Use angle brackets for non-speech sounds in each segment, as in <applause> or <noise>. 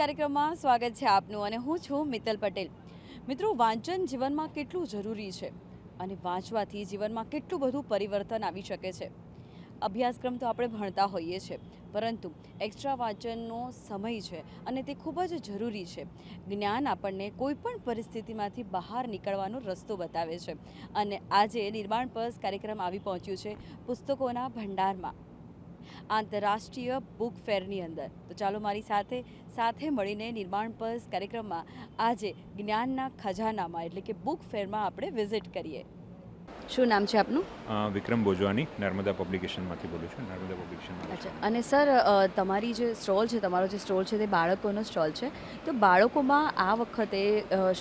કાર્યક્રમમાં સ્વાગત છે આપનું અને હું છું મિત્તલ પટેલ. મિત્રો, વાંચન જીવનમાં કેટલું જરૂરી છે અને વાંચવાથી જીવનમાં કેટલું બધું પરિવર્તન આવી શકે છે? અભ્યાસક્રમ તો આપણે ભણતા હોઈએ છીએ પરંતુ એક્સ્ટ્રા વાંચનનો સમય છે અને તે ખૂબ જ જરૂરી છે. જ્ઞાન આપણને કોઈપણ પરિસ્થિતિમાંથી બહાર નીકળવાનો રસ્તો બતાવે છે. અને આજે નિર્માણ પર્સ કાર્યક્રમ આવી પહોંચ્યું છે પુસ્તકોના ભંડારમાં. આંતરરાષ્ટ્રીય બુક ફેરની અંદર. તો ચાલો મારી સાથે સાથે મળીને નિર્માણ પર્સ કાર્યક્રમમાં આજે જ્ઞાનના ખજાનામાં એટલે કે બુક ફેરમાં આપણે વિઝિટ કરીએ. શું નામ છે આપનું? વિક્રમ બોજવાની નર્મદા પબ્લિકેશનમાંથી બોલું છું નર્મદા પબ્લિકેશનમાં અચ્છા. અને સર તમારી જે સ્ટોલ છે તમારો જે સ્ટોલ છે તે બાળકોનો સ્ટોલ છે. તો બાળકોમાં આ વખતે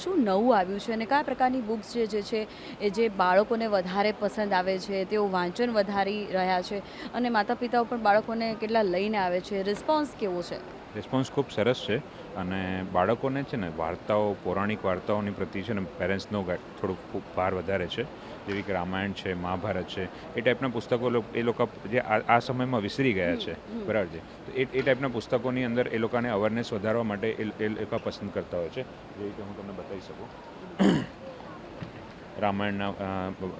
શું નવું આવ્યું છે અને કયા પ્રકારની બુક્સ જે જે છે એ જે બાળકોને વધારે પસંદ આવે છે તેઓ વાંચન વધારી રહ્યા છે અને માતા પિતાઓ પણ બાળકોને કેટલા લઈને આવે છે? રિસ્પોન્સ કેવો છે? રિસ્પોન્સ ખૂબ સરસ છે અને બાળકોને છે ને વાર્તાઓ પૌરાણિક વાર્તાઓની પ્રતિ છે ને પેરેન્ટ્સનો થોડુંક ખૂબ ભાર વધારે છે. જેવી કે રામાયણ છે મહાભારત છે એ ટાઈપના પુસ્તકો એ લોકો જે આ આ સમયમાં વિસરી ગયા છે. બરાબર છે? તો એ એ ટાઈપના પુસ્તકોની અંદર એ લોકોને અવેરનેસ વધારવા માટે એ લોકો પસંદ કરતા હોય છે. જેવી રીતે હું તમને બતાવી શકું. રામાયણના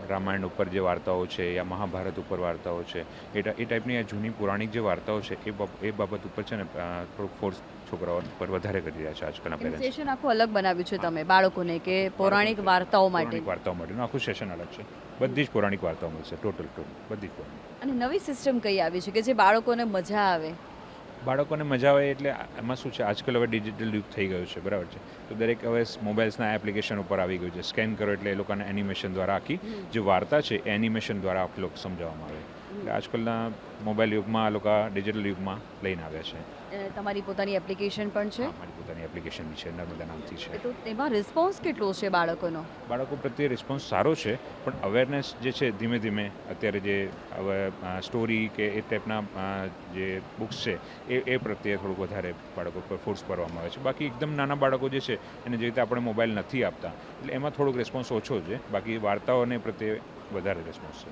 રામાયણ ઉપર જે વાર્તાઓ છે યા મહાભારત ઉપર વાર્તાઓ છે એ એ ટાઈપની આ જૂની પૌરાણિક જે વાર્તાઓ છે એ એ બાબત ઉપર છે ને થોડુંક ફોર્સ છોકરાઓ પર વધારે કરી રહ્યા છે આજકાલના પેરેન્ટ્સ સેશન આખું અલગ બનાવ્યું છે તમે બાળકોને કે પૌરાણિક વાર્તાઓ માટે? પૌરાણિક વાર્તાઓ માટેનું આખું સેશન અલગ છે. બધી જ પૌરાણિક વાર્તાઓ મળશે ટોટલ ટોટલ બધી જ અને નવી સિસ્ટમ કઈ આવી છે કે જે બાળકોને મજા આવે? બાળકોને મજા આવે એટલે એમાં શું છે? આજકાલ હવે ડિજિટલ યુગ થઈ ગયું છે બરાબર છે? તો દરેક હવે મોબાઈલ્સના એપ્લિકેશન ઉપર આવી ગયું છે. સ્કેન કરો એટલે એ લોકોને એનિમેશન દ્વારા આખી જે વાર્તા છે એનિમેશન દ્વારા આપ લોકો સમજાવવામાં આવે. આજકાલના મોબાઈલ યુગમાં આ લોકો ડિજિટલ યુગમાં લઈને આવ્યા છે. તમારી પોતાની એપ્લિકેશન પણ છે? મારી પોતાની એપ્લિકેશન છે નર્મદા નામથી છે. તો તેમાં રિસ્પોન્સ કેટલો છે બાળકોનો? બાળકો પ્રત્યે રિસ્પોન્સ સારો છે પણ અવેરનેસ જે છે ધીમે ધીમે અત્યારે જે હવે સ્ટોરી કે એ ટાઈપના જે બુક્સ છે એ એ પ્રત્યે થોડુંક વધારે બાળકો પર ફોર્સ કરવામાં આવે છે. બાકી એકદમ નાના બાળકો જે છે એને જે રીતે આપણે મોબાઈલ નથી આપતા એટલે એમાં થોડુંક રિસ્પોન્સ ઓછો છે બાકી વાર્તાઓને પ્રત્યે વધારે રિસ્પોન્સ છે.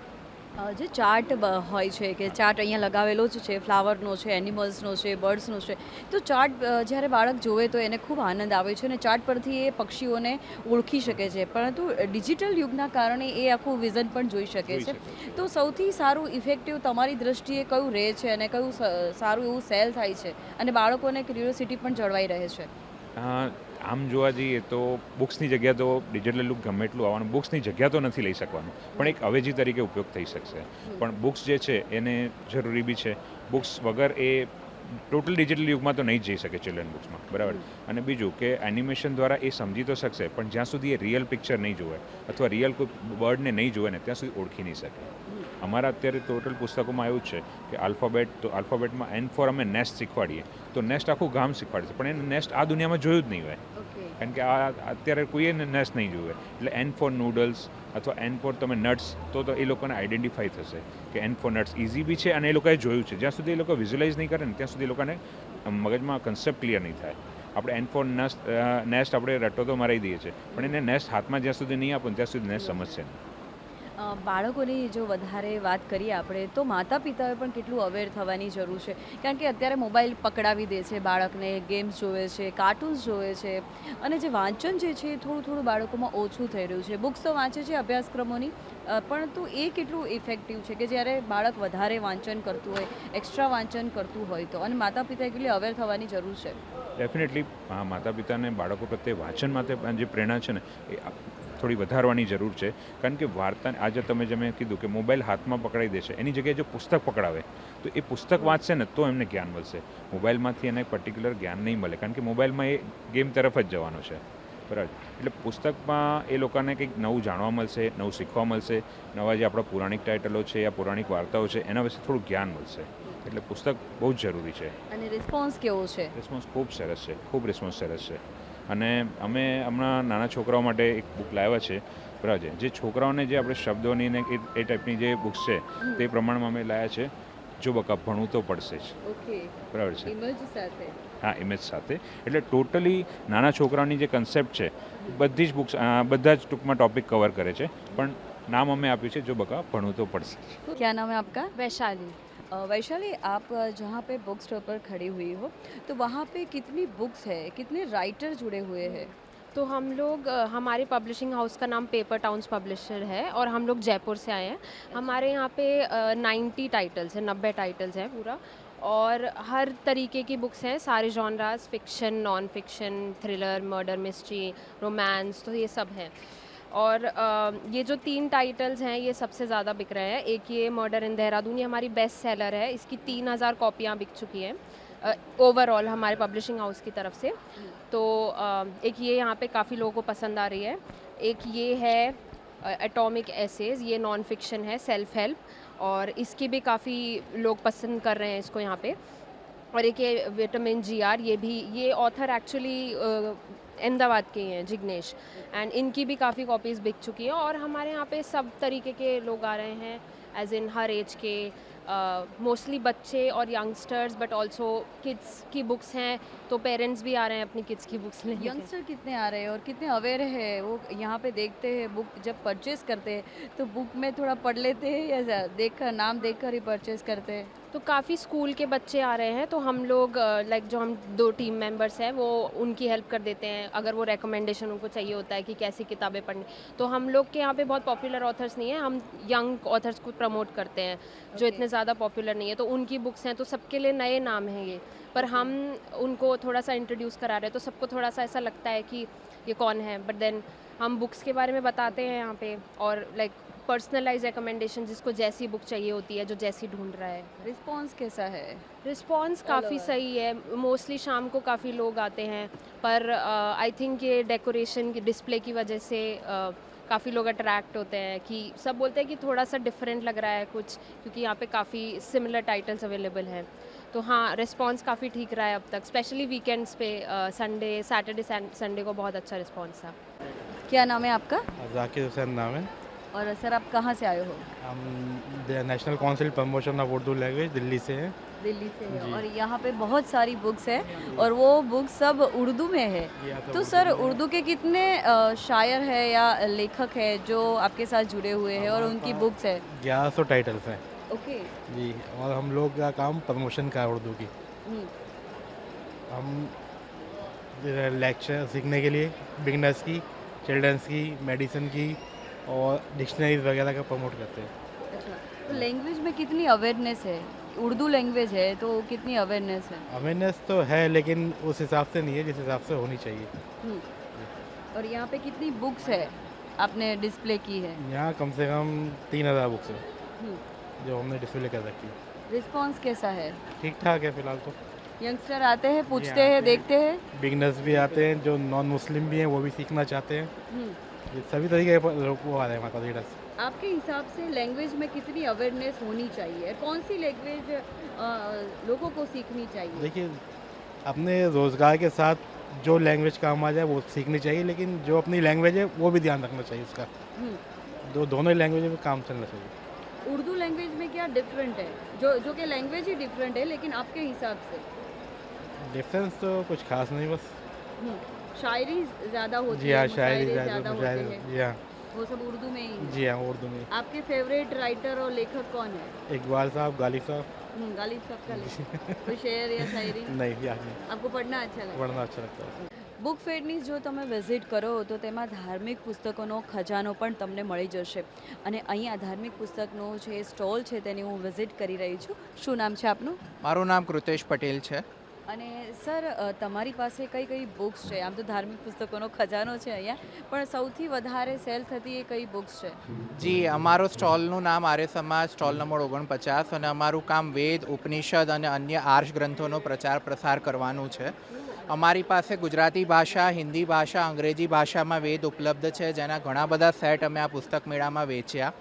જે ચાર્ટ હોય છે કે ચાર્ટ અહીંયા લગાવેલો જ છે ફ્લાવરનો છે એનિમલ્સનો છે બર્ડ્સનો છે તો ચાર્ટ જ્યારે બાળક જોવે તો એને ખૂબ આનંદ આવે છે અને ચાર્ટ પરથી એ પક્ષીઓને ઓળખી શકે છે. પરંતુ ડિજિટલ યુગના કારણે એ આખું વિઝન પણ જોઈ શકે છે. તો સૌથી સારું ઇફેક્ટિવ તમારી દ્રષ્ટિએ કયું રહે છે અને કયું સ- સારું એવું સેલ થાય છે અને બાળકોને ક્યુરિયોસિટી પણ જળવાઈ રહે છે? આમ જોવા જઈએ તો બુક્સની જગ્યા તો ડિજિટલ લુક ગમે એટલું આવવાનું. બુક્સની જગ્યા તો નથી લઈ શકવાનું, પણ એક અવેજી તરીકે ઉપયોગ થઈ શકશે. પણ બુક્સ જે છે, એને જરૂરી બી છે. બુક્સ વગર એ ટોટલ ડિજિટલ યુગમાં તો નહીં જઈ શકે ચિલ્ડ્રન બુક્સમાં બરાબર? અને બીજું કે એનિમેશન દ્વારા એ સમજી તો શકશે, પણ જ્યાં સુધી એ રિયલ પિક્ચર નહીં જોવે અથવા રિયલ કોઈ બર્ડને નહીં જોવે ને, ત્યાં સુધી ઓળખી નહીં શકે. અમારા અત્યારે ટોટલ પુસ્તકોમાં એવું છે કે આલ્ફાબેટ તો આલ્ફાબેટમાં એન ફોર અમે નેસ્ટ શીખવાડીએ. તો નેસ્ટ આખું ગામ શીખવાડે છે પણ એને નેસ્ટ આ દુનિયામાં જોયું જ નહીં હોય. કારણ કે આ અત્યારે કોઈએ નેસ્ટ નહીં જોયું એટલે એન ફોર નૂડલ્સ અથવા એન ફોર તમે નટ્સ તો તો એ લોકોને આઈડેન્ટિફાઈ થશે કે એન ફોર નટ્સ ઇઝી બી છે અને એ લોકોએ જોયું છે. જ્યાં સુધી એ લોકો વિઝ્યુલાઇઝ નહીં કરે ને ત્યાં સુધી એ લોકોને મગજમાં કન્સેપ્ટ ક્લિયર નહીં થાય. આપણે એન ફોર નેસ્ટ નેસ્ટ આપણે રટો તો મરાઈ દઈએ છીએ. પણ એને નેસ્ટ હાથમાં જ્યાં સુધી નહીં આપો ત્યાં સુધી નેસ્ટ સમજશે નહીં. બાળકોની જો વધારે વાત કરીએ આપણે, તો માતા પિતાએ પણ કેટલું અવેર થવાની જરૂર છે. કારણ કે અત્યારે મોબાઈલ પકડાવી દે છે બાળકને ગેમ્સ જોવે છે કાર્ટૂન્સ જોવે છે. અને જે વાંચન જે છે, એ થોડું થોડું બાળકોમાં ઓછું થઈ રહ્યું છે. બુક્સ તો વાંચે છે અભ્યાસક્રમોની પરંતુ એ કેટલું ઇફેક્ટિવ છે કે જ્યારે બાળક વધારે વાંચન કરતું હોય એક્સ્ટ્રા વાંચન કરતું હોય તો? અને માતા પિતાએ કેટલી અવેર થવાની જરૂર છે? ડેફિનેટલી માતા પિતાને બાળકો પ્રત્યે વાંચન માટે જે પ્રેરણા છે ને, એ થોડી વધારવાની જરૂર છે. કારણ કે વાર્તા આજે તમે જે મેં કીધું કે મોબાઈલ હાથમાં પકડાઈ દેશે એની જગ્યાએ જો પુસ્તક પકડાવે તો એ પુસ્તક વાંચશે ને તો એમને જ્ઞાન મળશે. મોબાઈલમાંથી એને પર્ટિક્યુલર જ્ઞાન નહીં મળે કારણ કે મોબાઈલમાં એ ગેમ તરફ જ જવાનો છે. બરાબર. એટલે પુસ્તકમાં એ લોકોને કંઈક નવું જાણવા મળશે નવું શીખવા મળશે. નવા જે આપણા પૌરાણિક ટાઇટલો છે યા પૌરાણિક વાર્તાઓ છે એના વિશે થોડું જ્ઞાન મળશે. એટલે પુસ્તક બહુ જ જરૂરી છે. અને રિસ્પોન્સ કેવો છે? રિસ્પોન્સ ખૂબ સરસ છે ખૂબ રિસ્પોન્સ સરસ છે. અને અમે હમણાં નાના છોકરાઓ માટે એક બુક લાવ્યા છે. પ્રજે જે છોકરાઓને જે આપણે શબ્દોની ને એ ટાઈપની જે બુક્સ છે તે પ્રમાણમાં અમે લાવ્યા છે. જો બકા ભણવું તો પડશે જ. બરાબર છે. હા ઇમેજ સાથે. એટલે ટોટલી નાના છોકરાઓની જે કન્સેપ્ટ છે બધી જ બુક્સ બધા જ ટૂંકમાં ટોપિક કવર કરે છે. પણ નામ અમે આપ્યું છે જો બકા ભણવું તો પડશે ક્યાં નામ હે આપકા? વૈશાલી. वैशाली, आप जहाँ पे बुक स्टोर पर खड़ी हुई हो तो वहाँ पे कितनी बुक्स है? कितने राइटर जुड़े हुए हैं? तो हम लोग हमारे पब्लिशिंग हाउस का नाम पेपर टाउन्स पब्लिशर है और हम लोग जयपुर से आए हैं। हमारे यहाँ पे नाइन्टी टाइटल्स हैं, नब्बे टाइटल्स हैं पूरा और हर तरीके की बुक्स हैं। सारे genres fiction non fiction thriller murder mystery romance तो ये सब हैं। और ये जो तीन टाइटल्स हैं ये सबसे ज़्यादा बिक रहे हैं। एक ये मर्डर इन देहरादून ये हमारी बेस्ट सेलर है। इसकी तीन हज़ार कॉपियाँ बिक चुकी हैं ओवरऑल हमारे पब्लिशिंग हाउस की तरफ़ से। तो अ, एक ये यहाँ पे काफ़ी लोगों को पसंद आ रही है। एक ये है एटॉमिक एसेज ये नॉन फिक्शन है सेल्फ हेल्प और इसकी भी काफ़ी लोग पसंद कर रहे हैं इसको यहाँ पे। और एक ये विटामिन जी आर ये भी ये ऑथर एक्चुअली अहमदाबाद के ही हैं जिग्नेश। एंड इनकी भी काफ़ी कॉपीज़ बिक चुकी हैं और हमारे यहाँ पे सब तरीके के लोग आ रहे हैं एज इन हर एज के मोस्टली uh, बच्चे और यंगस्टर्स बट ऑल्सो किड्स की बुक्स हैं तो पेरेंट्स भी आ रहे हैं अपनी किड्स की बुक्स लेने यंगस्टर कितने आ रहे हैं और कितने अवेयर है? वो यहाँ पे देखते हैं बुक जब परचेज करते हैं तो बुक में थोड़ा पढ़ लेते हैं या देख कर नाम देख कर ही परचेज करते हैं? तो काफ़ी स्कूल के बच्चे आ रहे हैं तो हम लोग लाइक जो हम दो टीम मेंबर्स हैं वो उनकी हेल्प कर देते हैं अगर वो रेकमेंडेशन उनको चाहिए होता है कि कैसी किताबें पढ़नी। तो हम लोग के यहाँ पे बहुत पॉपुलर ऑथर्स नहीं हैं हम यंग ऑथर्स को प्रमोट करते हैं जो Okay. इतने ज़्यादा पॉपुलर नहीं है तो उनकी बुक्स हैं तो सबके लिए नए नाम हैं ये। पर हम उनको थोड़ा सा इंट्रोड्यूस करा रहे हैं तो सबको थोड़ा सा ऐसा लगता है कि ये कौन है बट देन हम बुक्स के बारे में बताते हैं यहाँ पे और लाइक पर्सनलाइज रिकमेंडेशन जिसको जैसी बुक चाहिए होती है जो जैसी ढूंढ रहा है। रिस्पॉन्स कैसा है? रिस्पॉन्स काफ़ी सही है। मोस्टली शाम को काफ़ी लोग आते हैं पर आई थिंक ये डेकोरेशन की डिस्प्ले की वजह से uh, काफ़ी लोग अट्रैक्ट होते हैं कि सब बोलते हैं कि थोड़ा सा डिफरेंट लग रहा है कुछ क्योंकि यहाँ पे काफ़ी सिमिलर टाइटल्स अवेलेबल हैं। तो हाँ रिस्पॉन्स काफ़ी ठीक रहा है अब तक स्पेशली वीकेंड्स पे संडे सैटरडे संडे को बहुत अच्छा रिस्पॉन्स था। क्या नाम है आपका? जाकिर हुसैन नाम है। और सर आप कहाँ से आए हो? हम National Council Promotion of Urdu Language Delhi से हैं। दिल्ली से है। और यहाँ पे बहुत सारी बुक्स है और वो बुक्स सब उर्दू में है। या तो सर उर्दू के कितने शायर है या लेखक है जो आपके साथ जुड़े हुए हैं और उनकी बुक्स है? ग्यारह सौ टाइटल्स हैं। ओके। जी और हम लोग का काम प्रमोशन का उर्दू की। हम्म, हम लेक्चर सीखने के लिए बिगनर्स की चिल्ड्रंस की मेडिसिन की और डिक्शनरीज वगैरह का प्रमोट करते हैं। अच्छा तो लैंग्वेज में कितनी अवेयरनेस है? उर्दू लैंग्वेज है तो कितनी अवेयरनेस है? अवेयरनेस तो है लेकिन उस हिसाब से नहीं है जिस हिसाब से होनी चाहिए। हम्म, और यहाँ पे कितनी बुक्स है आपने डिस्प्ले की है? यहाँ कम से कम तीन हज़ार बुक्स हैं जो हमने डिस्प्ले कर रखी है। रिस्पॉन्स कैसा है? ठीक ठाक है फ़िलहाल तो। यंगस्टर आते हैं पूछते हैं। देखते हैं। बिगनर्स भी आते हैं जो नॉन मुस्लिम भी हैं वो भी सीखना चाहते हैं। हम्म, सभी तरीके के लोग वो आ रहे हैं हमारे पास रीडर्स आपके हिसाब से लैंग्वेज में कितनी अवेयरनेस होनी चाहिए? कौन सी लैंग्वेज लोगों को सीखनी चाहिए? देखिए अपने रोज़गार के साथ जो लैंग्वेज काम आ जाए वो सीखनी चाहिए लेकिन जो अपनी लैंग्वेज है वो भी ध्यान रखना चाहिए उसका। हम्म, दो दोनों ही लैंग्वेज में काम चलना चाहिए। उर्दू लैंग्वेज में क्या डिफरेंट है? जो जो कि लैंग्वेज ही डिफरेंट है लेकिन आपके हिसाब से। डिफरेंस तो कुछ खास नहीं बस। हम्म, शायरी ज़्यादा होती जी है हाँ शायरी मुशायरे ज़्यादा ज़्यादा होते मुशायरे हैं जी हाँ वो सब उर्दू में ही है। जी हाँ उर्दू में आपके फेवरेट राइटर और लेखक कौन है इकबाल साहब गालिब साहब हम्म, गालिब साहब का लेखक कोई शेर या शायरी नहीं याद नहीं आपको पढ़ना अच्छा लगता पढ़ना अच्छा लगता है બુક ફેરની જો તમે વિઝિટ કરો તો તેમાં ધાર્મિક પુસ્તકોનો ખજાનો પણ તમને મળી જશે અને અહીંયા ધાર્મિક પુસ્તકનો જે સ્ટોલ છે તેની હું વિઝિટ કરી રહી છું શું નામ છે આપનું મારું નામ કૃતેશ પટેલ છે અને સર તમારી પાસે કઈ કઈ બુક્સ છે? આમ તો ધાર્મિક પુસ્તકોનો ખજાનો છે અહીંયા, પણ સૌથી વધારે સેલ થતી એ કઈ બુક્સ છે? જી, અમારો સ્ટોલનું નામ આર્ય સમાજ, સ્ટોલ નંબર ઓગણપચાસ, અને અમારું કામ વેદ, ઉપનિષદ અને અન્ય આર્ષ ગ્રંથોનો પ્રચાર પ્રસાર કરવાનું છે. અમારી પાસે ગુજરાતી ભાષા, હિન્દી ભાષા, અંગ્રેજી ભાષામાં વેદ ઉપલબ્ધ છે, જેના ઘણા બધા સેટ અમે આ પુસ્તક મેળામાં વેચ્યા.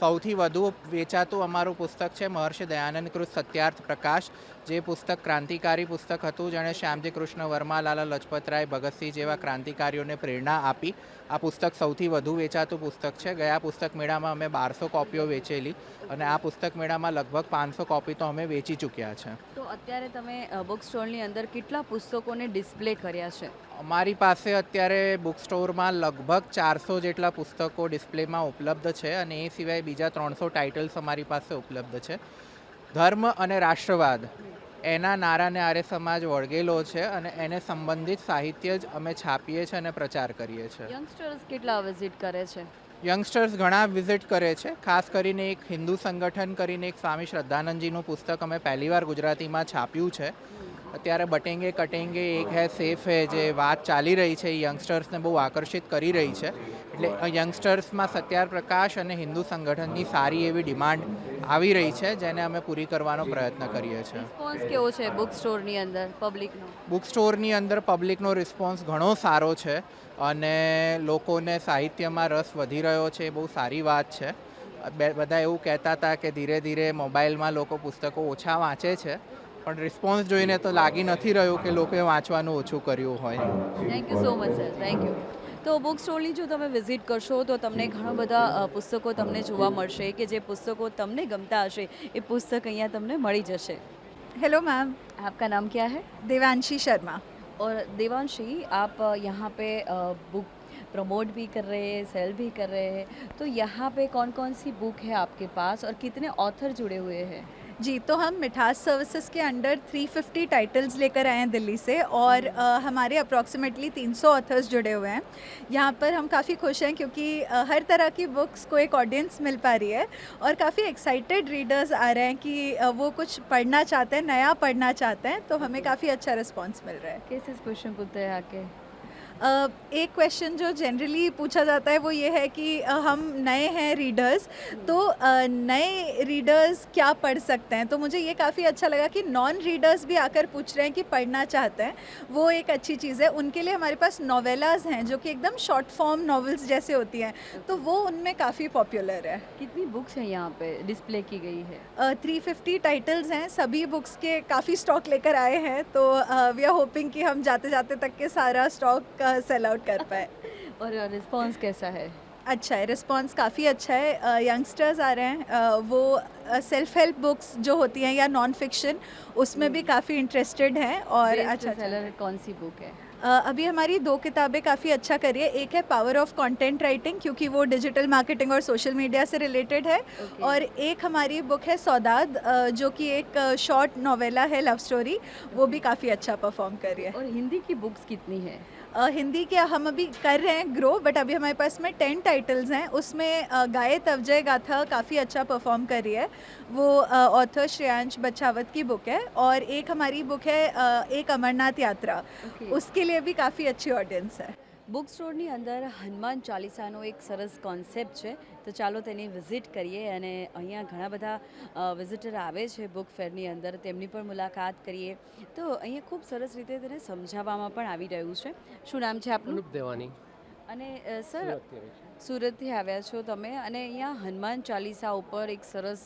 સૌથી વધુ વેચાતું અમારું પુસ્તક છે, મહર્ષિ દયાનંદ કૃત સત્યાર્થ પ્રકાશ. જે પુસ્તક ક્રાંતિકારી પુસ્તક હતું જેણે શ્યામજી કૃષ્ણ વર્મા લાલા લજપતરાય ભગતસિંહ જેવા ક્રાંતિકારીઓને પ્રેરણા આપી. આ પુસ્તક સૌથી વધુ વેચાતું પુસ્તક છે. ગયા પુસ્તક મેળામાં અમે બારસો કોપીઓ વેચેલી અને આ પુસ્તક મેળામાં લગભગ પાંચસો કોપી તો અમે વેચી ચૂક્યા છે. તો અત્યારે તમે બુક સ્ટોલની અંદર કેટલા પુસ્તકોને ડિસ્પ્લે કર્યા છે? અમારી પાસે અત્યારે બુક સ્ટોરમાં લગભગ ચારસો જેટલા પુસ્તકો ડિસ્પ્લેમાં ઉપલબ્ધ છે અને એ સિવાય બીજા ત્રણસો ટાઇટલ્સ અમારી પાસે ઉપલબ્ધ છે. ધર્મ અને રાષ્ટ્રવાદ. એના નારાને આર્ય સમાજ વળગેલો છે અને એને સંબંધિત સાહિત્ય જ અમે છાપીએ છીએ અને પ્રચાર કરીએ છીએ. યંગસ્ટર્સ કેટલા વિઝિટ કરે છે? યંગસ્ટર્સ ઘણા વિઝિટ કરે છે. ખાસ કરીને એક હિન્દુ સંગઠન કરીને એક સ્વામી શ્રદ્ધાનંદજીનું પુસ્તક અમે પહેલીવાર ગુજરાતીમાં છાપ્યું છે. અત્યારે બટેંગે કટેંગે એક હે સેફ હે જે વાત ચાલી રહી છે એ યંગસ્ટર્સને બહુ આકર્ષિત કરી રહી છે. એટલે યંગસ્ટર્સમાં સત્યાર પ્રકાશ અને હિન્દુ સંગઠનની સારી એવી ડિમાન્ડ આવી રહી છે જેને અમે પૂરી કરવાનો પ્રયત્ન કરીએ છીએ. રિસ્પોન્સ કેવો છે બુક સ્ટોરની અંદર પબ્લિકનો બુક સ્ટોરની અંદર પબ્લિકનો રિસ્પોન્સ ઘણો સારો છે અને લોકોને સાહિત્યમાં રસ વધી રહ્યો છે એ બહુ સારી વાત છે. બધા એવું કહેતા હતા કે ધીરે ધીરે મોબાઈલમાં લોકો પુસ્તકો ઓછા વાંચે છે પણ રિસ્પોન્સ જોઈને તો લાગી નથી રહ્યું કે લોકોએ વાંચવાનું ઓછું કર્યું હોય. Thank you so much sir thank you તો બુક સ્ટોરની જો તમે વિઝિટ કરશો તો તમને ઘણા બધા અ, પુસ્તકો તમને જોવા મળશે કે જે પુસ્તકો તમને ગમતા હશે એ પુસ્તક અહીંયા તમને મળી જશે हेलो मैम आपका नाम क्या है देवांशी शर्मा और देवांशी आप अ, यहाँ पे अ, बुक प्रमोट भी कर रहे हैं सेल भी कर रहे हैं तो यहाँ पे कौन कौन सी बुक है आपके पास और कितने ऑथर जुड़े हुए हैं जी तो हम मिठास सर्विसेज़ के अंडर 350 टाइटल्स लेकर आए हैं दिल्ली से और अ, हमारे अप्रॉक्सीमेटली 300 ऑथर्स जुड़े हुए हैं। यहाँ पर हम काफ़ी खुश हैं क्योंकि अ, हर तरह की बुक्स को एक ऑडियंस मिल पा रही है और काफ़ी एक्साइटेड रीडर्स आ रहे हैं कि अ, वो कुछ पढ़ना चाहते हैं नया पढ़ना चाहते हैं तो हमें काफ़ी अच्छा रिस्पॉन्स मिल रहा है। कैसे क्वेश्चन पूछते हैं आके। एक क्वेश्चन जो जनरली पूछा जाता है वो ये है कि हम नए हैं रीडर्स तो नए रीडर्स क्या पढ़ सकते हैं? तो मुझे ये काफ़ी अच्छा लगा कि नॉन रीडर्स भी आकर पूछ रहे हैं कि पढ़ना चाहते हैं। वो एक अच्छी चीज़ है। उनके लिए हमारे पास नोवेलाज हैं जो कि एकदम शॉर्ट फॉर्म नॉवेल्स जैसे होती हैं। तो वो उनमें काफ़ी पॉपुलर है। कितनी बुक्स हैं यहाँ पर डिस्प्ले की गई है? थ्री फिफ्टी टाइटल्स हैं। सभी बुक्स के काफ़ी स्टॉक लेकर आए हैं। तो वी आर होपिंग कि हम जाते जाते तक के सारा स्टॉक सेल आउट कर पाए। <laughs> और रिस्पॉन्स कैसा है? अच्छा है रिस्पॉन्स काफ़ी अच्छा है। यंगस्टर्स आ रहे हैं। वो सेल्फ हेल्प बुक्स जो होती हैं या नॉन फिक्शन उसमें भी काफ़ी इंटरेस्टेड हैं और अच्छा अच्छा। सेलर कौन सी बुक है? अभी हमारी दो किताबें काफ़ी अच्छा करी है। एक है पावर ऑफ़ कंटेंट राइटिंग क्योंकि वो डिजिटल मार्केटिंग और सोशल मीडिया से रिलेटेड है। Okay. और एक हमारी बुक है सौदाद जो कि एक शॉर्ट नोवेला है लव स्टोरी वो भी काफ़ी अच्छा परफॉर्म कर रही है। और हिंदी की बुक्स कितनी है? हिंदी के हम अभी कर रहे हैं ग्रो बट अभी हमारे पास में टेन टाइटल्स हैं। उसमें गाय तवजय गाथा काफ़ी अच्छा परफॉर्म कर रही है। वो ऑथर श्रेयांश बचावत की बुक है और एक हमारी बुक है एक अमरनाथ यात्रा। Okay. उसके लिए भी काफ़ी अच्छी ऑडियंस है। બુક સ્ટોરની અંદર હનુમાન ચાલીસાનો એક સરસ કોન્સેપ્ટ છે. તો ચાલો તેની વિઝિટ કરીએ અને અહીંયા ઘણા બધા વિઝિટર આવે છે બુક ફેરની અંદર. તેમની પણ મુલાકાત કરીએ. તો અહીંયા ખૂબ સરસ રીતે તેને સમજાવવામાં પણ આવી રહ્યું છે. શું નામ છે આપનું? દેવાની. અને સર સુરતથી સુરતથી આવ્યા છો તમે. અને અહીંયા હનુમાન ચાલીસા ઉપર એક સરસ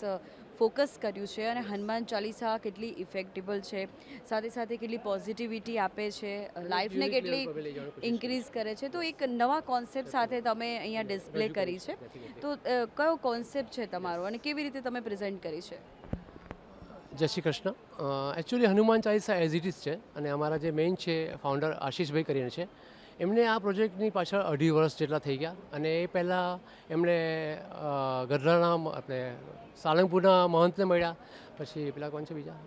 ફોકસ કર્યું છે અને હનુમાન ચાલીસા કેટલી ઇફેક્ટિબલ છે. સાથે સાથે કેટલી પોઝિટિવિટી આપે છે. લાઈફને કેટલી ઇન્ક્રીઝ કરે છે. તો એક નવા કોન્સેપ્ટ સાથે તમે અહીંયા ડિસ્પ્લે કરી છે. તો કયો કોન્સેપ્ટ છે તમારો? અને કેવી રીતે તમે પ્રેઝન્ટ કરી છે? Jai Shri Krishna. Actually Hanuman Chalisa as it is છે અને અમારા જે મેઇન છે ફાઉન્ડર આશીષભાઈ કરીને છે. એમને આ પ્રોજેક્ટની પાછળ અઢી વર્ષ જેટલા થઈ ગયા અને એ પહેલાં એમણે ગઢડાના આપણે સાળંગપુરના મહંતને મળ્યા, પછી પેલા કોણ છે બીજા?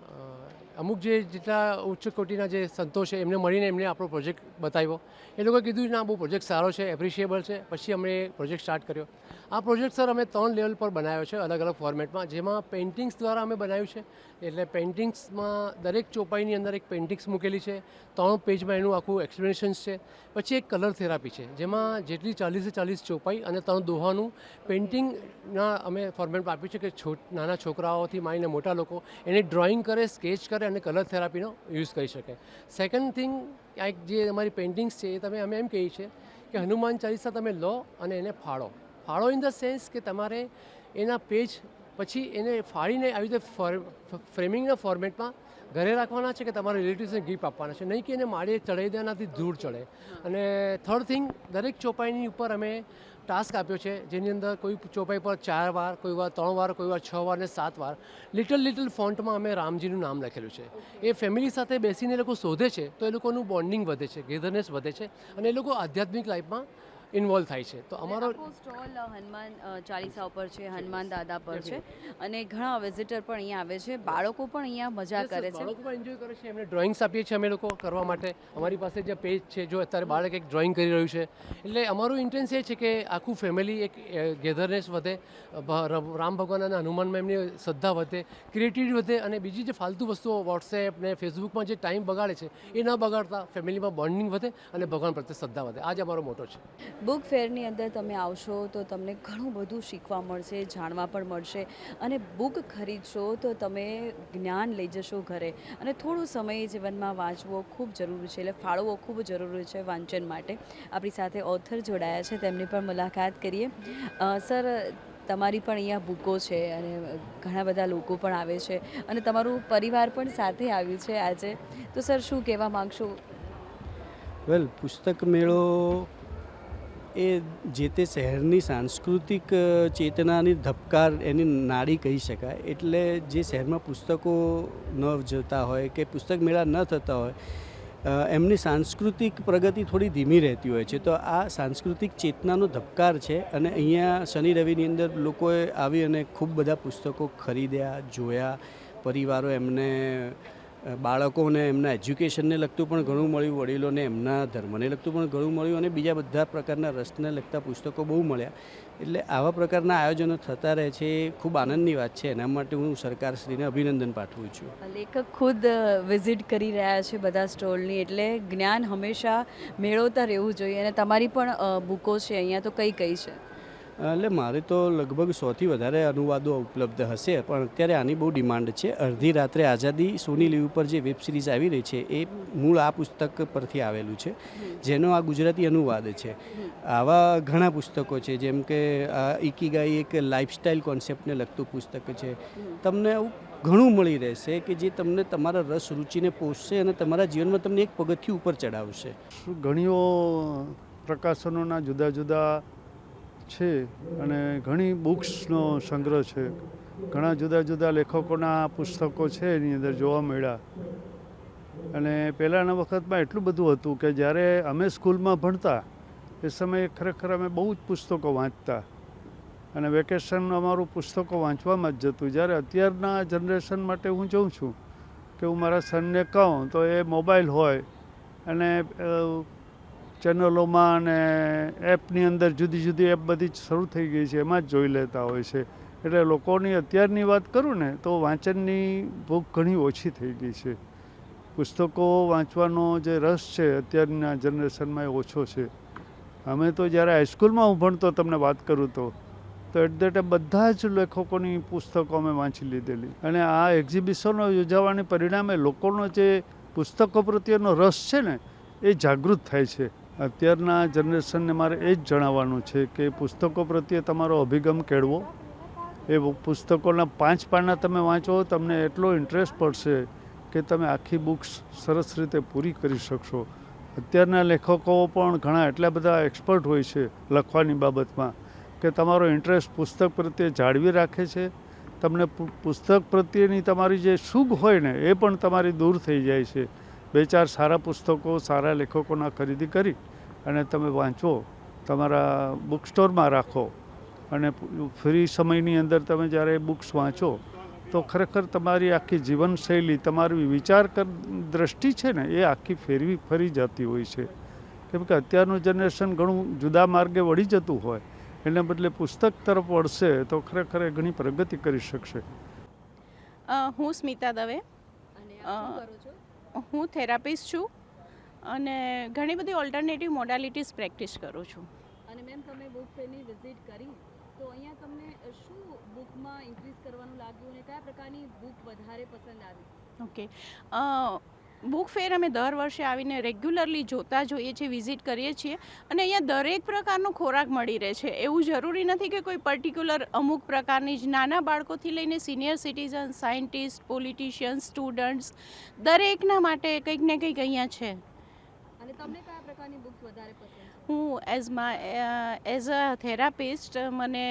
અમુક જે જેટલા ઉચ્ચ કોટીના જે સંતો છે, એમને મળીને એમને આપણો પ્રોજેક્ટ બતાવ્યો. એ લોકોએ કીધું ના, બહુ પ્રોજેક્ટ સારો છે એપ્રિશિએબલ છે. પછી અમે પ્રોજેક્ટ સ્ટાર્ટ કર્યો. આ પ્રોજેક્ટ સર અમે ત્રણ લેવલ પર બનાવ્યો છે, અલગ અલગ ફોર્મેટમાં જેમાં પેઇન્ટિંગ્સ દ્વારા અમે બનાવ્યું છે. એટલે પેઇન્ટિંગ્સમાં દરેક ચોપાઈની અંદર એક પેઇન્ટિંગ્સ મૂકેલી છે, ત્રણ પેજમાં એનું આખું એક્સપ્લેનેશન્સ છે, પછી એક કલર થેરાપી છે, જેમાં જેટલી ચાલીસે ચાલીસ ચોપાઈ અને ત્રણ દોહાનું પેઇન્ટિંગના અમે ફોર્મેટમાં આપ્યું છે કે છો નાના છોકરાઓથી માંડીને મોટા લોકો, એને ડ્રોઈંગ કરે સ્કેચ કરે અને કલર થેરાપીનો યુઝ કરી શકે. સેકન્ડ થિંગ એક જે અમારી પેઇન્ટિંગ્સ છે, એ તમે, અમે એમ કહીએ છીએ કે હનુમાન ચાલીસા તમે લો અને એને ફાળો. ફાળો ઇન ધ સેન્સ કે તમારે એના પેજ પછી એને ફાળીને આવી રીતે ફ્રેમિંગના ફોર્મેટમાં ઘરે રાખવાના છે કે તમારા રિલેટિવ્સને ગિફ્ટ આપવાના છે? નહીં કે એને માળીએ ચડાવી દેવાનાથી ધૂળ ચડે. અને થર્ડ થિંગ દરેક ચોપાઈની ઉપર અમે ટાસ્ક આપ્યો છે જેની અંદર કોઈ ચોપાઈ પર ચાર વાર કોઈ વાર ત્રણ વાર કોઈ વાર છ વાર ને સાત વાર લિટલ લિટલ ફોન્ટમાં અમે રામજીનું નામ લખેલું છે. એ ફેમિલી સાથે બેસીને એ લોકો શોધે છે તો એ લોકોનું બોન્ડિંગ વધે છે ગેધરનેસ વધે છે અને એ લોકો આધ્યાત્મિક લાઈફમાં ઇન્વોલ્વ થાય છે. તો અમારો સ્ટોલ હનુમાન ચાલીસા ઉપર છે હનુમાન દાદા પર છે. અને ઘણા વિઝિટર પણ અહીંયા આવે છે. બાળકો પણ અહીંયા મજા કરે છે. બાળકો પણ એન્જોય કરે છે. એમને ડ્રોઈંગ્સ આપીએ છીએ અમે લોકો કરવા માટે. અમારી પાસે જે પેજ છે જો અત્યારે બાળક એક ડ્રોઈંગ કરી રહ્યું છે. એટલે અમારું ઇન્ટેન્સ એ છે કે આખું ફેમિલી એક ગેધરનેસ વધે. રામ ભગવાન અને હનુમાનમાં એમની શ્રદ્ધા વધે ક્રિએટિવિટી વધે અને બીજી જે ફાલતુ વસ્તુઓ વોટ્સએપ ને ફેસબુકમાં જે ટાઈમ બગાડે છે એ ન બગાડતા ફેમિલીમાં બોન્ડિંગ વધે અને ભગવાન પ્રત્યે શ્રદ્ધા વધે. આજે અમારો મોટો છે. બુક ફેરની અંદર તમે આવશો તો તમને ઘણું બધું શીખવા મળશે, જાણવા પણ મળશે અને બુક ખરીદશો તો તમે જ્ઞાન લઈ જશો ઘરે. અને થોડો સમય જીવનમાં વાંચવો ખૂબ જરૂરી છે, એટલે ફાળવવો ખૂબ જરૂરી છે વાંચન માટે. આપણી સાથે ઓથર જોડાયા છે, તેમની પણ મુલાકાત કરીએ. સર, તમારી પણ અહીંયા બુકો છે અને ઘણા બધા લોકો પણ આવે છે અને તમારું પરિવાર પણ સાથે આવ્યું છે આજે. તો સર, શું કહેવા માગશો? વેલ પુસ્તક મેળો એ જે તે શહેરની સાંસ્કૃતિક ચેતનાની ધબકાર એની નાડી કહી શકાય. એટલે જે શહેરમાં પુસ્તકો ન જતા હોય કે પુસ્તક મેળા ન થતા હોય એમની સાંસ્કૃતિક પ્રગતિ થોડી ધીમી રહેતી હોય છે. તો આ સાંસ્કૃતિક ચેતનાનો ધબકાર છે અને અહીંયા શનિ રવિની અંદર લોકોએ આવી અને ખૂબ બધા પુસ્તકો ખરીદ્યા, જોયા, પરિવારો એમને બાળકોને એમના એજ્યુકેશનને લગતું પણ ઘણું મળ્યું, વડીલોને એમના ધર્મને લગતું પણ ઘણું મળ્યું અને બીજા બધા પ્રકારના રસને લગતા પુસ્તકો બહુ મળ્યા. એટલે આવા પ્રકારના આયોજનો થતા રહે છે ખૂબ આનંદની વાત છે. એના માટે હું સરકારશ્રીને અભિનંદન પાઠવું છું. લેખક ખુદ વિઝિટ કરી રહ્યા છે બધા સ્ટોલની. એટલે જ્ઞાન હંમેશા મેળવતા રહેવું જોઈએ અને તમારી પણ બુકો છે અહીંયા તો કઈ કઈ છે? એટલે મારે તો લગભગ સોથી વધારે અનુવાદો ઉપલબ્ધ હશે, પણ અત્યારે આની બહુ ડિમાન્ડ છે. અડધી રાત્રે આઝાદી સોની લીવ ઉપર જે વેબ સિરીઝ આવી રહી છે, એ મૂળ આ પુસ્તક પરથી આવેલું છે, જેનો આ ગુજરાતી અનુવાદ છે. આવા ઘણા પુસ્તકો છે, જેમ કે આ ઇકીગાઈ એક લાઇફસ્ટાઇલ કોન્સેપ્ટને લગતું પુસ્તક છે. તમને ઘણું મળી રહેશે કે જે તમને તમારા રસ, રુચિને પોષશે અને તમારા જીવનમાં તમને એક પગથિયું ઉપર ચડાવશે. ઘણીઓ પ્રકાશનોના જુદા જુદા છે અને ઘણી બુક્સનો સંગ્રહ છે. ઘણા જુદા જુદા લેખકોના પુસ્તકો છે એની અંદર જોવા મળ્યા. અને પહેલાંના વખતમાં એટલું બધું હતું કે જ્યારે અમે સ્કૂલમાં ભણતા, એ સમયે ખરેખર અમે બહુ જ પુસ્તકો વાંચતા. અને વેકેશન અમારું પુસ્તકો વાંચવામાં જ જતું. જ્યારે અત્યારના જનરેશન માટે હું જોઉં છું કે હું મારા સનને કહું તો એ મોબાઈલ હોય અને ચેનલોમાં અને એપની અંદર જુદી જુદી એપ બધી શરૂ થઈ ગઈ છે, એમાં જ જોઈ લેતા હોય છે. એટલે લોકોની અત્યારની વાત કરું ને, તો વાંચનની ભૂખ ઘણી ઓછી થઈ ગઈ છે. પુસ્તકો વાંચવાનો જે રસ છે, અત્યારના જનરેશનમાં એ ઓછો છે. અમે તો જ્યારે હાઈસ્કૂલમાં હું ભણતો તમને વાત કરું તો તો એટ ધ બધા જ લેખકોની પુસ્તકો અમે વાંચી લીધેલી. અને આ એક્ઝિબિશનો યોજાવાને પરિણામે લોકોનો જે પુસ્તકો પ્રત્યેનો રસ છે ને, એ જાગૃત થાય છે. અત્યારના જનરેશનને મારે એ જ જણાવવાનું છે કે પુસ્તકો પ્રત્યે તમારો અભિગમ કેળવો. એ પુસ્તકોના પાંચ પાના તમે વાંચો, તમને એટલો ઇન્ટરેસ્ટ પડશે કે તમે આખી બુક્સ સરસ રીતે પૂરી કરી શકશો. અત્યારના લેખકો પણ ઘણા એટલા બધા એક્સપર્ટ હોય છે લખવાની બાબતમાં કે તમારો ઇન્ટરેસ્ટ પુસ્તક પ્રત્યે જાળવી રાખે છે. તમને પુસ્તક પ્રત્યેની તમારી જે સુગ હોય ને, એ પણ તમારી દૂર થઈ જાય છે. બે ચાર સારા પુસ્તકો સારા લેખકોના ખરીદી કરી અને તમે વાંચો તમારા બુક સ્ટોરમાં રાખો અને ફ્રી સમયની અંદર તમે જ્યારે બુક્સ વાંચો તો ખરેખર તમારી આખી જીવનશૈલી તમારી વિચાર કર દ્રષ્ટિ છે ને એ આખી ફેરવી ફરી જતી હોય છે. કેમ કે અત્યારનું જનરેશન ઘણું જુદા માર્ગે વળી જતું હોય એને બદલે પુસ્તક તરફ વળશે તો ખરેખર એ ઘણી પ્રગતિ કરી શકશે. હું સ્મિતા દવે. હું થેરાપિસ્ટ છું અને ઘણી બધી ઓલ્ટરનેટિવ મોડાલિટીઝ પ્રેક્ટિસ કરું છું. અને મેમ તમે બુક ફેરની વિઝિટ કરી તો અહીંયા તમને શું બુકમાં ઇન્ક્રીઝ કરવાનું લાગ્યું અને કયા પ્રકારની બુક વધારે પસંદ આવી? ઓકે બુક ફેર અમે દર વર્ષે આવીને રેગ્યુલરલી જોતા જોઈએ છીએ વિઝિટ કરીએ છીએ અને અહીંયા દરેક પ્રકારનો ખોરાક મળી રહે છે. એવું જરૂરી નથી કે કોઈ પર્ટિક્યુલર અમુક પ્રકારની જ નાના બાળકોથી લઈને senior citizen scientist politicians students દરેકના માટે કંઈક ને કંઈક અહીંયા છે. અને તમને કયા પ્રકારની બુક્સ વધારે પસંદ હું એઝ મા એઝ અ થેરાપિસ્ટ મને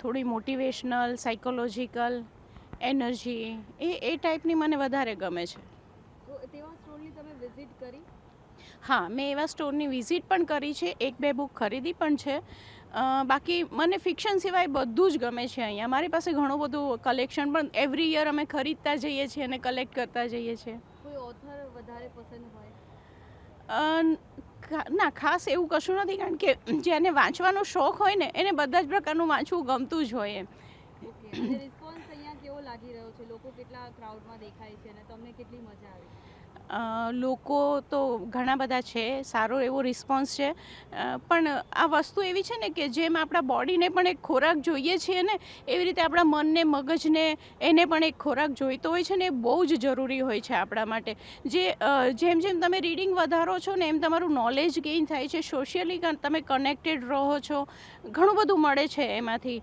થોડી મોટિવેશનલ સાયકોલોજીકલ એનર્જી એ એ ટાઈપની મને વધારે ગમે છે તો તેવા સ્ટોલની તમે વિઝિટ કરી હા મેં એવા સ્ટોરની વિઝિટ પણ કરી છે. એક બે બુક ખરીદી પણ છે. બાકી મને ફિક્શન સિવાય બધું જ ગમે છે અહીંયા. મારી પાસે ઘણું બધું કલેક્શન પણ એવરી યર અમે ખરીદતા જઈએ છીએ અને કલેક્ટ કરતા જઈએ છીએ. કોઈ ઓથર વધારે પસંદ હોય? ના ખાસ એવું કશું નથી કારણ કે જેને વાંચવાનો શોખ હોય ને એને બધા જ પ્રકારનું વાંચવું ગમતું જ હોય એમ. રિસ્પોન્સ અહીંયા કેવો લાગી રહ્યો છે? લોકો કેટલા ક્રાઉડમાં દેખાય છે અને તમને કેટલી મજા આવી? લોકો તો ઘણા બધા છે, સારો એવો રિસ્પોન્સ છે. પણ આ વસ્તુ એવી છે ને કે જેમ આપણા બોડીને પણ એક ખોરાક જોઈએ છીએ ને, એવી રીતે આપણા મનને, મગજને એને પણ એક ખોરાક જોઈતો હોય છે ને, એ બહુ જ જરૂરી હોય છે આપણા માટે. જે જેમ જેમ તમે રીડિંગ વધારો છો ને, એમ તમારું નોલેજ ગેઇન થાય છે. સોશિયલી તમે કનેક્ટેડ રહો છો. ઘણું બધું મળે છે એમાંથી.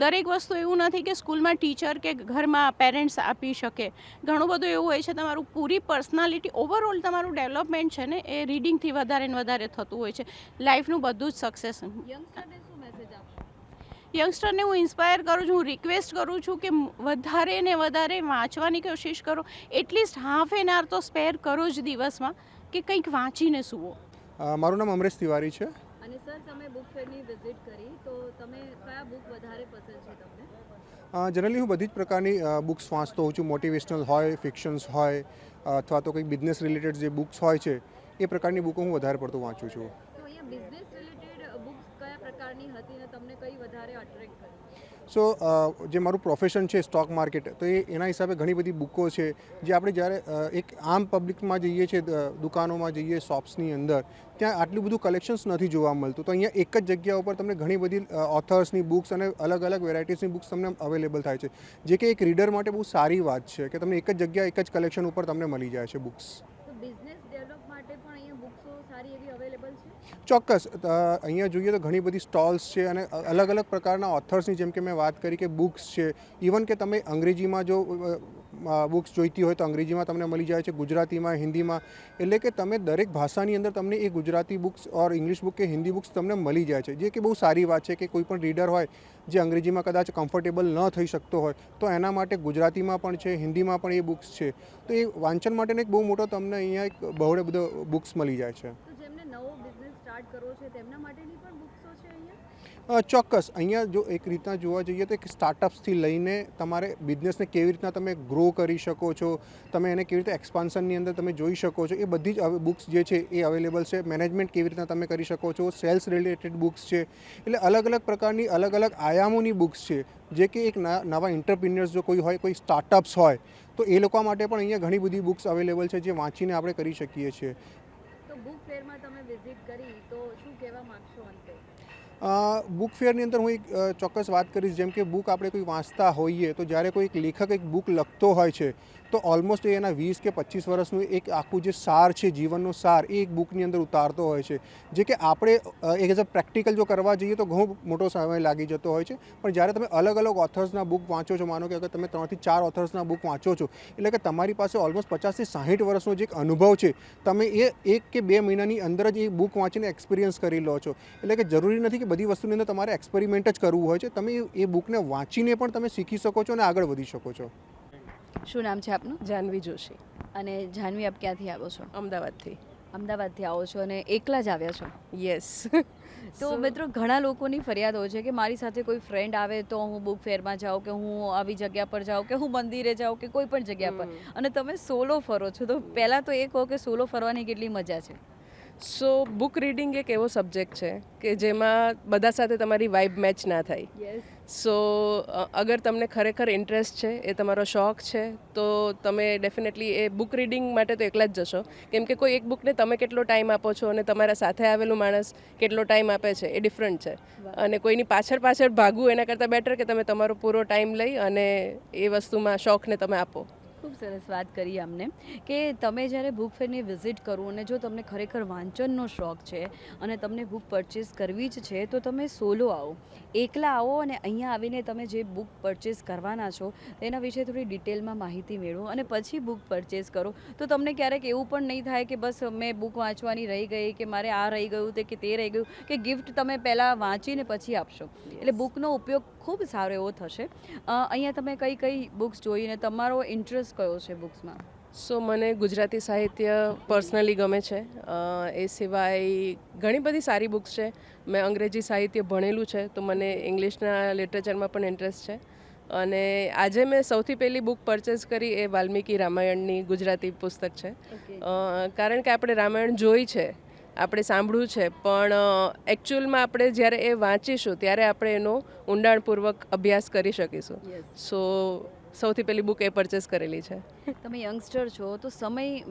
દરેક વસ્તુ એવું નથી કે સ્કૂલમાં ટીચર કે ઘરમાં પેરેન્ટ્સ આપી શકે. ઘણું બધું એવું હોય છે તમારું પૂરી પર્સનાલિટી ઓવરઓલ તમારું ડેવલપમેન્ટ છે ને એ રીડિંગથી વધારે ને વધારે થતું હોય છે. લાઈફનું બધું જ સક્સેસ યંગસ્ટરને શું મેસેજ આપશો? યંગસ્ટરને હું ઇન્સ્પાયર કરું છું હું રિક્વેસ્ટ કરું છું કે વધારે ને વધારે વાંચવાની કોશિશ કરો. એટલીસ્ટ હાફ એન આવર તો સ્પેર કરો જ દિવસમાં કે કંઈક વાંચીને સુવો. મારું નામ અમરેશ તિવારી છે. જનરલી હું બધી જ પ્રકારની બુક્સ વાંચતો હોઉં છું. મોટિવેશનલ હોય ફિક્શન્સ હોય અથવા તો કંઈક બિઝનેસ રિલેટેડ જે બુક્સ હોય છે, એ પ્રકારની બુકો હું વધારે પડતું વાંચું છું તો અહીંયા બિઝનેસ રિલેટેડ બુક્સ કયા પ્રકારની હતી અને તમને કઈ વધારે અટ્રેક્ટ કરી સો જે મારું પ્રોફેશન છે સ્ટોક માર્કેટ તો એ એના હિસાબે ઘણી બધી બુકો છે, જે આપણે જ્યારે એક આમ પબ્લિકમાં જઈએ છીએ દુકાનોમાં જઈએ શોપ્સની અંદર, ત્યાં આટલું બધું કલેક્શન્સ નથી જોવા મળતું. તો અહીંયા એક જ જગ્યા ઉપર તમને ઘણી બધી ઓથર્સની બુક્સ અને અલગ અલગ વેરાયટીઝની બુક્સ તમને અવેલેબલ થાય છે. જે કે એક રીડર માટે બહુ સારી વાત છે કે તમને એક જ જગ્યા, એક જ કલેક્શન ઉપર તમને મળી જાય છે બુક્સ તો બિઝનેસ ડેવલપ માટે પણ અહીંયા બુક્સો સારી એવી અવેલેબલ છે ચોક્કસ. અહીંયા જોઈએ તો ઘણી બધી સ્ટોલ્સ છે અને અલગ અલગ પ્રકારના ઓથર્સની જેમ કે મેં વાત કરી કે બુક્સ છે. ઇવન કે તમે અંગ્રેજીમાં જો બુક્સ જોઈતી હોય તો અંગ્રેજીમાં તમને મળી જાય છે, ગુજરાતીમાં, હિન્દીમાં. એટલે કે તમે દરેક ભાષાની અંદર તમને એ Gujarati books or English book કે હિન્દી બુક્સ તમને મળી જાય છે. જે કે બહુ સારી વાત છે કે કોઈ પણ રીડર હોય જે અંગ્રેજીમાં કદાચ કમ્ફર્ટેબલ ન થઈ શકતો હોય, તો એના માટે ગુજરાતીમાં પણ છે, હિન્દીમાં પણ એ બુક્સ છે. તો એ વાંચન માટેનો એક બહુ મોટો તમને અહીંયા એક બહોળે બધો બુક્સ મળી જાય છે. જેમને નવો સ્ટાર્ટ કરવો છે, તેમના માટેની પણ બુક્સો છે અહીંયા? ચોક્કસ. અહીંયા જો એક રીતના જોવા જઈએ તો એક સ્ટાર્ટઅપ્સથી લઈને તમારે બિઝનેસને કેવી રીતના તમે ગ્રો કરી શકો છો, તમે એને કેવી રીતે એક્સપાન્શનની અંદર તમે જોઈ શકો છો, એ બધી જ બુક્સ જે છે એ અવેલેબલ છે. મેનેજમેન્ટ કેવી રીતના તમે કરી શકો છો સેલ્સ રિલેટેડ બુક્સ છે, એટલે અલગ અલગ પ્રકારની અલગ અલગ આયામોની બુક્સ છે, જે કે એક નવા એન્ટરપ્રિન્યર્સ જો કોઈ હોય, કોઈ સ્ટાર્ટઅપ્સ હોય, તો એ લોકો માટે પણ અહીંયા ઘણી બધી બુક્સ અવેલેબલ છે જે વાંચીને આપણે કરી શકીએ છીએ. બુક ફેરમાં તમે વિઝિટ કરી, તો શું કહેવા માંગશો અંતે? બુક ફેરની અંદર હું એક ચોક્કસ વાત કરીશ. જેમ કે બુક આપણે કોઈ વાંચતા હોઈએ, તો જ્યારે કોઈ લેખક એક બુક લખતો હોય છે તો ઓલમોસ્ટ એ એના વીસ કે પચીસ વર્ષનું એક આખું જે સાર છે, જીવનનો સાર, એ એક બુકની અંદર ઉતારતો હોય છે. જે કે આપણે એઝ અ પ્રેક્ટિકલ જો કરવા જઈએ તો ઘણો મોટો સમય લાગી જતો હોય છે. પણ જ્યારે તમે અલગ અલગ ઓથર્સના બુક વાંચો છો, માનો કે અગર તમે ત્રણથી ચાર ઓથર્સના બુક વાંચો છો, એટલે કે તમારી પાસે ઓલમોસ્ટ પચાસથી સાહીઠ વર્ષનો જે એક અનુભવ છે, તમે એ એક કે બે મહિનાની અંદર જ એ બુક વાંચીને એક્સપિરિયન્સ કરી લો છો. એટલે કે જરૂરી નથી કે બધી વસ્તુની અંદર તમારે એક્સપેરિમેન્ટ જ કરવું હોય છે. તમે એ બુકને વાંચીને પણ તમે શીખી શકો છો અને આગળ વધી શકો છો. શું નામ છે આપનું? જાનવી જોશી. અને જાનવી આપ ક્યાંથી આવો છો? અમદાવાદથી. અમદાવાદથી આવો છો અને એકલા જ આવ્યા છો? યસ. તો મિત્રો ઘણા લોકોની ફરિયાદ હોય છે કે મારી સાથે કોઈ ફ્રેન્ડ આવે તો હું બુક ફેરમાં જાઉં કે હું આવી જગ્યા પર જાઉં કે હું મંદિરે જાઉં કે કોઈ પણ જગ્યા પર. અને તમે સોલો ફરો છો. તો પહેલાં તો એ કહો કે સોલો ફરવાની કેટલી મજા છે? સો બુક રીડિંગ એક એવો સબ્જેક્ટ છે કે જેમાં બધા સાથે તમારી વાઇબ મેચ ના થાય. યસ સો અગર તમને ખરેખર ઇન્ટરેસ્ટ છે એ તમારો શોખ છે તો તમે ડેફિનેટલી એ બુક રીડિંગ માટે તો એકલા જ જશો. કેમ કે કોઈ એક બુકને તમે કેટલો ટાઈમ આપો છો અને તમારા સાથે આવેલું માણસ કેટલો ટાઈમ આપે છે એ ડિફરન્ટ છે. અને કોઈની પાછળ પાછળ ભાગવું એના કરતાં બેટર કે તમે તમારો પૂરો ટાઈમ લઈ અને એ વસ્તુમાં શોખને તમે આપો. સરસ વાત કરી અમને કે તમે જ્યારે બુક ફેરની વિઝિટ કરો અને જો તમને ખરેખર વાંચનનો શોખ છે અને તમને બુક પરચેસ કરવી જ છે, તો તમે સોલો આવો. એકલા આવો અને અહીંયા આવીને તમે જે બુક પરચેસ કરવાના છો, તેના વિશે થોડી ડિટેલમાં માહિતી મેળવો અને પછી બુક પરચેસ કરો. તો તમને ક્યારેક એવું પણ નહીં થાય કે બસ મેં બુક વાંચવાની રહી ગઈ કે મારે આ રહી ગયું તે કે તે રહી ગયું કે ગિફ્ટ તમે પહેલાં વાંચીને પછી આપશો. એટલે બુકનો ઉપયોગ ખૂબ સારો એવો થશે. અહીંયા તમે કઈ કઈ બુક્સ જોઈને તમારો ઇન્ટરેસ્ટ કયો? છે બુક્સમાં? સો મને ગુજરાતી સાહિત્ય પર્સનલી ગમે છે. એ સિવાય ઘણી બધી સારી બુક્સ છે. મેં અંગ્રેજી સાહિત્ય ભણેલું છે તો મને ઇંગ્લિશના લિટરેચરમાં પણ ઇન્ટરેસ્ટ છે. અને આજે મેં સૌથી પહેલી બુક પરચેસ કરી એ વાલ્મીકી રામાયણની ગુજરાતી પુસ્તક છે. કારણ કે આપણે રામાયણ જોઈ છે આપણે સાંભળ્યું છે પણ એકચ્યુઅલમાં આપણે જ્યારે એ વાંચીશું ત્યારે આપણે એનો ઊંડાણપૂર્વક અભ્યાસ કરી શકીશું. સો સૌથી પહેલી બુક એ પરચેસ કરેલી છે. તમે યંગસ્ટર છો તો સમય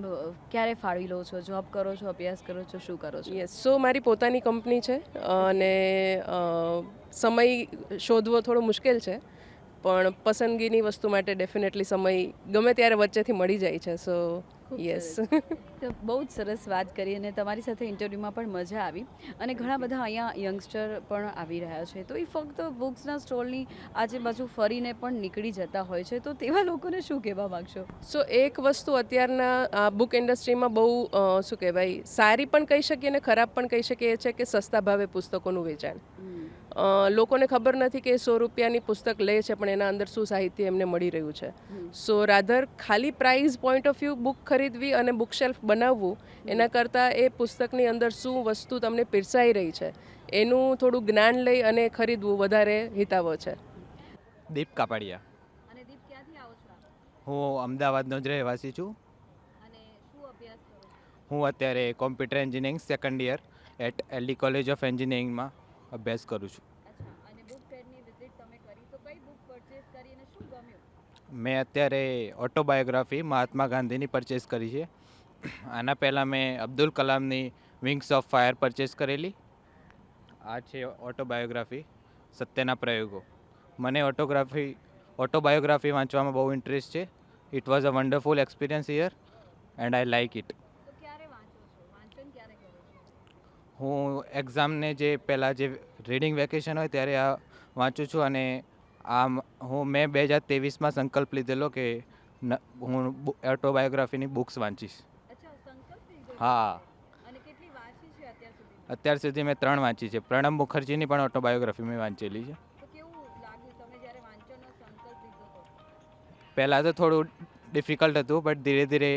ક્યારે ફાળવી લો છો? જોબ કરો છો અભ્યાસ કરો છો શું કરો છો? યસ સો મારી પોતાની કંપની છે અને સમય શોધવો થોડો મુશ્કેલ છે પણ પસંદગીની વસ્તુ માટે ડેફિનેટલી સમય ગમે ત્યારે વચ્ચેથી મળી જાય છે સો યસ તો બહુ જ સરસ વાત કરી અને તમારી સાથે ઇન્ટરવ્યૂમાં પણ મજા આવી. અને ઘણા બધા અહીંયા યંગસ્ટર પણ આવી રહ્યા છે. તો એ ફક્ત બુક્સના સ્ટોલની આજુબાજુ ફરીને પણ નીકળી જતા હોય છે. તો તેવા લોકોને શું કહેવા માગશો? સો એક વસ્તુ અત્યારના બુક ઇન્ડસ્ટ્રીમાં બહુ શું કહેવાય સારી પણ કહી શકીએ અને ખરાબ પણ કહી શકીએ છે કે સસ્તા ભાવે પુસ્તકોનું વેચાણ. લોકોને ખબર નથી કે સો રૂપિયાની પુસ્તક લે છે પણ એના અંદર શું સાહિત્ય એમને મળી રહ્યું છે. સો રાધર ખાલી price point of view book ખરીદવી અને બુક શેલ્ફ બનાવવું એના કરતાં એ પુસ્તકની અંદર શું વસ્તુ તમને પીરસાઈ રહી છે એનું થોડું જ્ઞાન લઈ અને ખરીદવું વધારે હિતાવહ છે. દીપ કાપડિયા. અને દીપ ક્યાંથી આવો છો આપ? હું અમદાવાદનો જ રહેવાસી છું. અને શું અભ્યાસ કરો છો? હું અત્યારે computer engineering second year at LD College of એન્જિનિયરિંગમાં અભ્યાસ કરું છું અચ્છા અને બુક ફેરની વિઝિટ તમે કરી તો કઈ બુક પરચેસ કરી અને શું ગમ્યું? મેં અત્યારે ઓટોબાયોગ્રાફી મહાત્મા ગાંધીની પરચેસ કરી છે. આના પહેલાં મેં અબ્દુલ કલામની વિંગ્સ ઓફ ફાયર પરચેસ કરેલી. આ છે ઓટોબાયોગ્રાફી સત્યના પ્રયોગો. મને ઓટોગ્રાફી ઓટોબાયોગ્રાફી વાંચવામાં બહુ ઇન્ટરેસ્ટ છે. It was a wonderful experience here and I like it હું એક્ઝામને જે પહેલાં જે રીડિંગ વેકેશન હોય ત્યારે આ વાંચું છું અને આમ હું મેં બે હજાર ત્રેવીસમાં સંકલ્પ લીધેલો કે હું ઓટોબાયોગ્રાફીની બુક્સ વાંચીશ. હા. અત્યાર સુધી? મેં ત્રણ વાંચી છે. પ્રણબ મુખર્જીની પણ ઓટોબાયોગ્રાફી મેં વાંચેલી છે. પહેલાં તો થોડું ડિફિકલ્ટ હતું બટ ધીરે ધીરે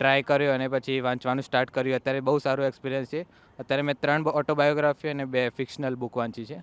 ટ્રાય કર્યો અને પછી વાંચવાનું સ્ટાર્ટ કર્યું. અત્યારે બહુ સારો એક્સપિરિયન્સ છે. અત્યારે મેં ત્રણ ઓટોબાયોગ્રાફી અને બે ફિક્શનલ બુક વાંચી છે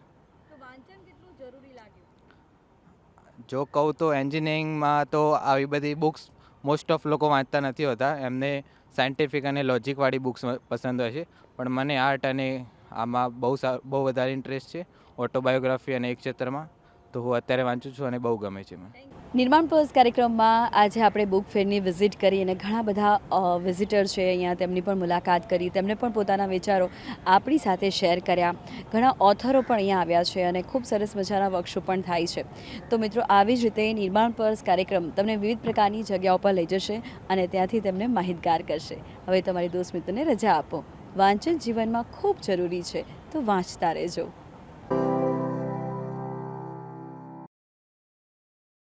તો વાંચન કેટલું જરૂરી લાગ્યું જો કહું તો એન્જિનિયરિંગમાં તો આવી બધી બુક્સ મોસ્ટ ઓફ લોકો વાંચતા નથી હોતા. એમને સાયન્ટિફિક અને લોજિકવાળી બુક્સ પસંદ હોય છે. પણ મને આર્ટ અને આમાં બહુ બહુ વધારે ઇન્ટરેસ્ટ છે. ઓટોબાયોગ્રાફી અને એક ક્ષેત્રમાં તો હું અત્યારે વાંચું છું અને બહુ ગમે છે મને. નિર્માણ પર્સ કાર્યક્રમમાં આજે આપણે બુક ફેરની વિઝિટ કરી અને ઘણા બધા વિઝિટર છે અહીંયા તેમની પણ મુલાકાત કરી તેમણે પણ પોતાના વિચારો આપણી સાથે શેર કર્યા. ઘણા ઓથરો પણ અહીંયા આવ્યા છે અને ખૂબ સરસ મજાના વર્કશોપ પણ થાય છે. તો મિત્રો, આવી જ રીતે નિર્માણ પર્સ કાર્યક્રમ તમને વિવિધ પ્રકારની જગ્યાઓ પર લઈ જશે અને ત્યાંથી તેમને માહિતગાર કરશે. હવે તમારી દોસ્ત મિત્રને રજા આપો. વાંચન જીવનમાં ખૂબ જરૂરી છે, તો વાંચતા રહેજો.